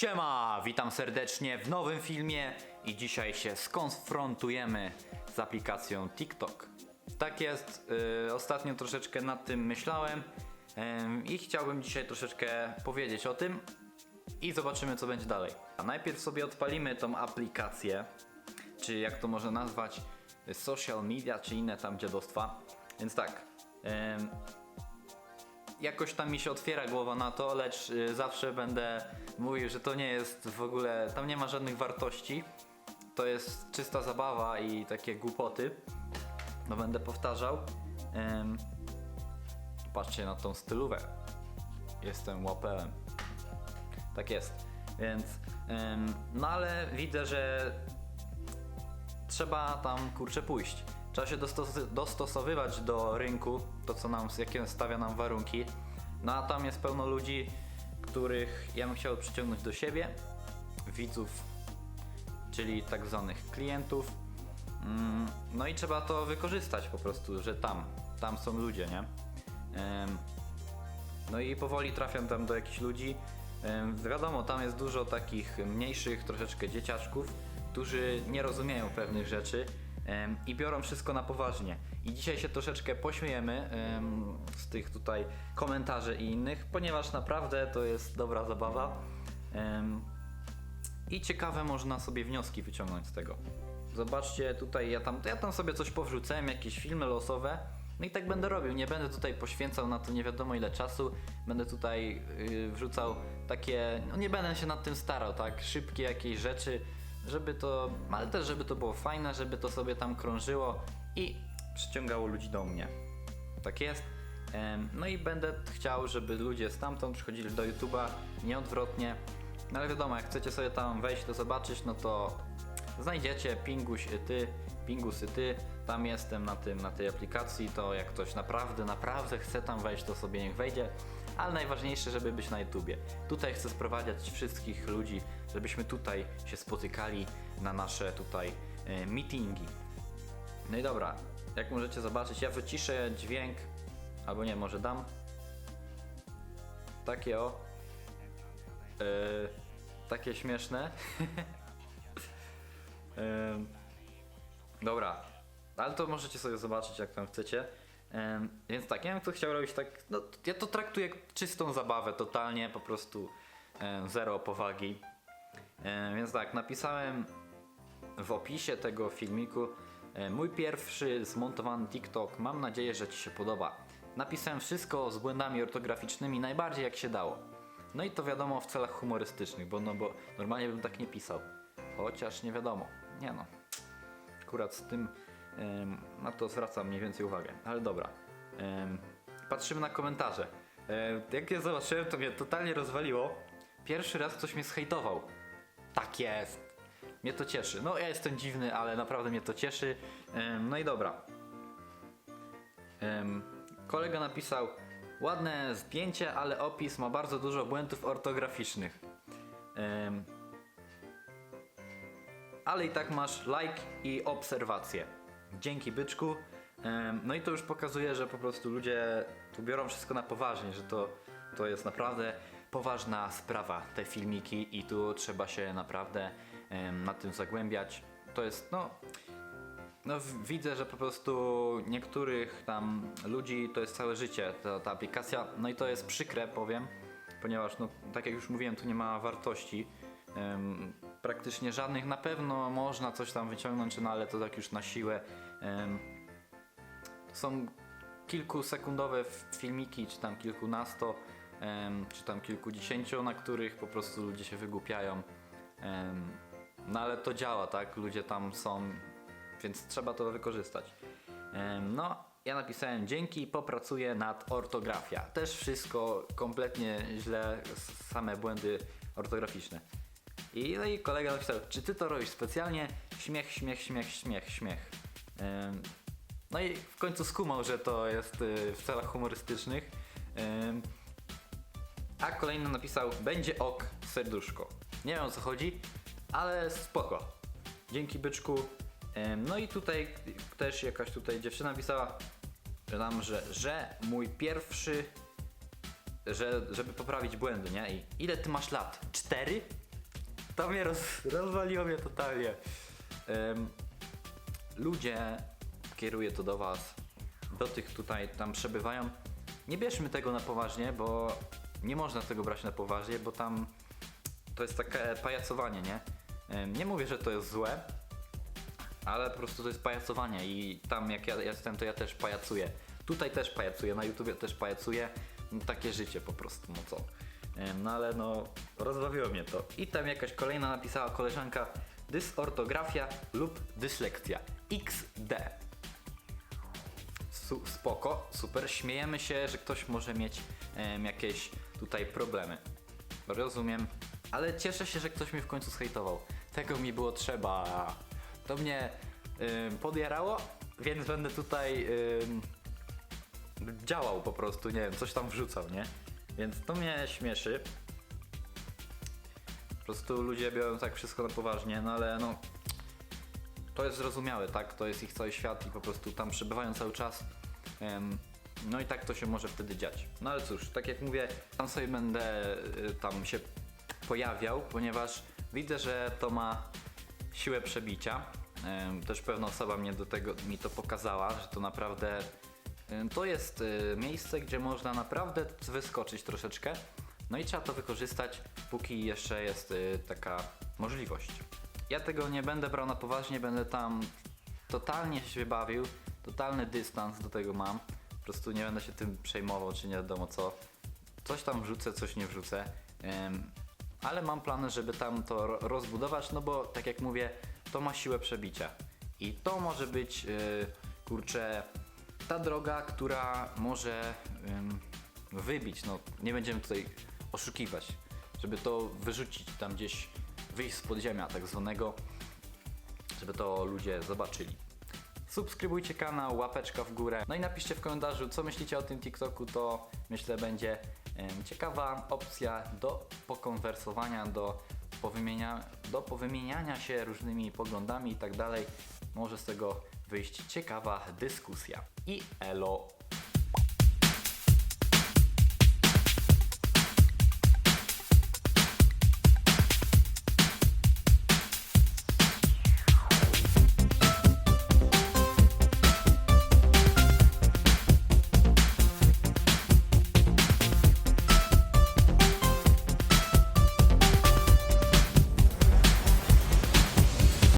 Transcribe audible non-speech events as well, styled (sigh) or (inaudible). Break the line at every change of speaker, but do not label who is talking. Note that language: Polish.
Siema, witam serdecznie w nowym filmie i dzisiaj się skonfrontujemy z aplikacją TikTok. Tak jest, yy, ostatnio troszeczkę nad tym myślałem ym, i chciałbym dzisiaj troszeczkę powiedzieć o tym i zobaczymy co będzie dalej. A najpierw sobie odpalimy tą aplikację, czy jak to można nazwać, social media, czy inne tam dziadostwa. Więc tak, ym, jakoś tam mi się otwiera głowa na to, lecz y, zawsze będę mówił, że to nie jest w ogóle, tam nie ma żadnych wartości. To jest czysta zabawa i takie głupoty. No będę powtarzał. Patrzcie na tą stylówę. Jestem łapelem. Tak jest. Więc, no ale widzę, że trzeba tam kurczę pójść. Trzeba się dostos- dostosowywać do rynku, to co nam, jakie stawia nam warunki. No a tam jest pełno ludzi, których ja bym chciał przyciągnąć do siebie, widzów, czyli tak zwanych klientów. Mm, No i trzeba to wykorzystać po prostu, że tam, tam są ludzie, nie? No i powoli trafiam tam do jakichś ludzi. Wiadomo, tam jest dużo takich mniejszych troszeczkę dzieciaczków, którzy nie rozumieją pewnych rzeczy i biorą wszystko na poważnie. I dzisiaj się troszeczkę pośmiejemy em, z tych tutaj komentarzy i innych, ponieważ naprawdę to jest dobra zabawa. I ciekawe można sobie wnioski wyciągnąć z tego. Zobaczcie, tutaj ja tam, ja tam sobie coś powrzucałem, jakieś filmy losowe. No i tak będę robił, nie będę tutaj poświęcał na to nie wiadomo ile czasu. Będę tutaj yy, wrzucał takie, no nie będę się nad tym starał, tak? Szybkie jakieś rzeczy, żeby to, ale też żeby to było fajne, żeby to sobie tam krążyło i przyciągało ludzi do mnie. Tak jest. No i będę chciał, żeby ludzie stamtąd przychodzili do YouTube'a, nie odwrotnie. No ale wiadomo, jak chcecie sobie tam wejść, to zobaczyć, no to znajdziecie Pinguś y ty, Pingus y ty, tam jestem na tym, na tej aplikacji, to jak ktoś naprawdę, naprawdę chce tam wejść, to sobie niech wejdzie, ale najważniejsze, żeby być na YouTubie. Tutaj chcę sprowadzać wszystkich ludzi, żebyśmy tutaj się spotykali na nasze tutaj e, meetingi. No i dobra, jak możecie zobaczyć, ja wyciszę dźwięk, albo nie, może dam takie o, e, takie śmieszne. (laughs) Em, dobra, ale to możecie sobie zobaczyć jak tam chcecie. Więc tak, ja bym to chciał robić tak, no ja to traktuję jak czystą zabawę, totalnie po prostu zero powagi. Więc tak, napisałem w opisie tego filmiku e, mój pierwszy zmontowany TikTok. Mam nadzieję, że Ci się podoba. Napisałem wszystko z błędami ortograficznymi najbardziej jak się dało. No i to wiadomo w celach humorystycznych, bo, no, bo normalnie bym tak nie pisał. Chociaż nie wiadomo. Nie no. Akurat z tym na to zwracam mniej więcej uwagę. Ale dobra. Patrzymy na komentarze. E, jak je zobaczyłem, to mnie totalnie rozwaliło. Pierwszy raz ktoś mnie zhejtował. Tak jest. Mnie to cieszy. No ja jestem dziwny, ale naprawdę mnie to cieszy. No i dobra. Kolega napisał ładne zdjęcie, ale opis ma bardzo dużo błędów ortograficznych. Ale i tak masz like i obserwację. Dzięki byczku. No i to już pokazuje, że po prostu ludzie tu biorą wszystko na poważnie, że to, to jest naprawdę poważna sprawa, te filmiki i tu trzeba się naprawdę na tym zagłębiać. To jest, no, no widzę, że po prostu niektórych tam ludzi to jest całe życie, ta, ta aplikacja, no i to jest przykre, powiem, ponieważ no, tak jak już mówiłem, tu nie ma wartości praktycznie żadnych, na pewno można coś tam wyciągnąć, no ale to tak już na siłę. Są kilkusekundowe filmiki, czy tam kilkunasto, czy tam kilkudziesięciu, na których po prostu ludzie się wygłupiają. No ale to działa, tak? Ludzie tam są, więc trzeba to wykorzystać. No, ja napisałem dzięki, popracuję nad ortografia. Też wszystko kompletnie źle, same błędy ortograficzne. I, no i kolega napisał, czy ty to robisz specjalnie? Śmiech, śmiech, śmiech, śmiech, śmiech. Em, no i w końcu skumał, że to jest y, w celach humorystycznych. Em, a kolejny napisał, będzie ok, serduszko. Nie wiem o co chodzi, ale spoko. Dzięki byczku. Em, No i tutaj też jakaś tutaj dziewczyna pisała że że, że mój pierwszy, że, żeby poprawić błędy, nie? I ile ty masz lat? Cztery? To mnie roz, rozwaliło mnie totalnie. Em, ludzie, kieruję to do was, do tych tutaj tam przebywają, nie bierzmy tego na poważnie, bo nie można tego brać na poważnie, bo tam to jest takie pajacowanie, nie? Nie mówię, że to jest złe, ale po prostu to jest pajacowanie i tam jak ja jestem, to ja też pajacuję. Tutaj też pajacuję, na YouTubie też pajacuję. No, takie życie po prostu, no co. No ale no, rozbawiło mnie to. I tam jakaś kolejna napisała koleżanka dysortografia lub dyslekcja. XD. Su spoko, super. Śmiejemy się, że ktoś może mieć em, jakieś tutaj problemy. Rozumiem, ale cieszę się, że ktoś mnie w końcu zhejtował. Tego mi było trzeba. To mnie ym, podjarało, więc będę tutaj ym, działał po prostu, nie wiem, coś tam wrzucał, nie? Więc to mnie śmieszy. Po prostu ludzie biorą tak wszystko na poważnie, no ale no to jest zrozumiałe, tak? To jest ich cały świat i po prostu tam przebywają cały czas. No i tak to się może wtedy dziać. No ale cóż, tak jak mówię, tam sobie będę y, tam się pojawiał, ponieważ widzę, że to ma siłę przebicia. Też pewna osoba mnie do tego mi to pokazała, że to naprawdę to jest y, miejsce, gdzie można naprawdę wyskoczyć troszeczkę. No i trzeba to wykorzystać, póki jeszcze jest y, taka możliwość. Ja tego nie będę brał na poważnie, będę tam totalnie się bawił, totalny dystans do tego mam. Po prostu nie będę się tym przejmował, czy nie wiadomo co. Coś tam wrzucę, coś nie wrzucę. Ale mam plany, żeby tam to ro- rozbudować, no bo tak jak mówię, to ma siłę przebicia. I to może być, kurczę, ta droga, która może ym, wybić. No, nie będziemy tutaj oszukiwać, żeby to wyrzucić tam gdzieś, wyjść z podziemia tak zwanego, żeby to ludzie zobaczyli. Subskrybujcie kanał, łapeczka w górę. No i napiszcie w komentarzu, co myślicie o tym TikToku. To myślę będzie em, ciekawa opcja do pokonwersowania, do, powymienia, do powymieniania się różnymi poglądami i tak dalej. Może z tego wyjść ciekawa dyskusja. I elo!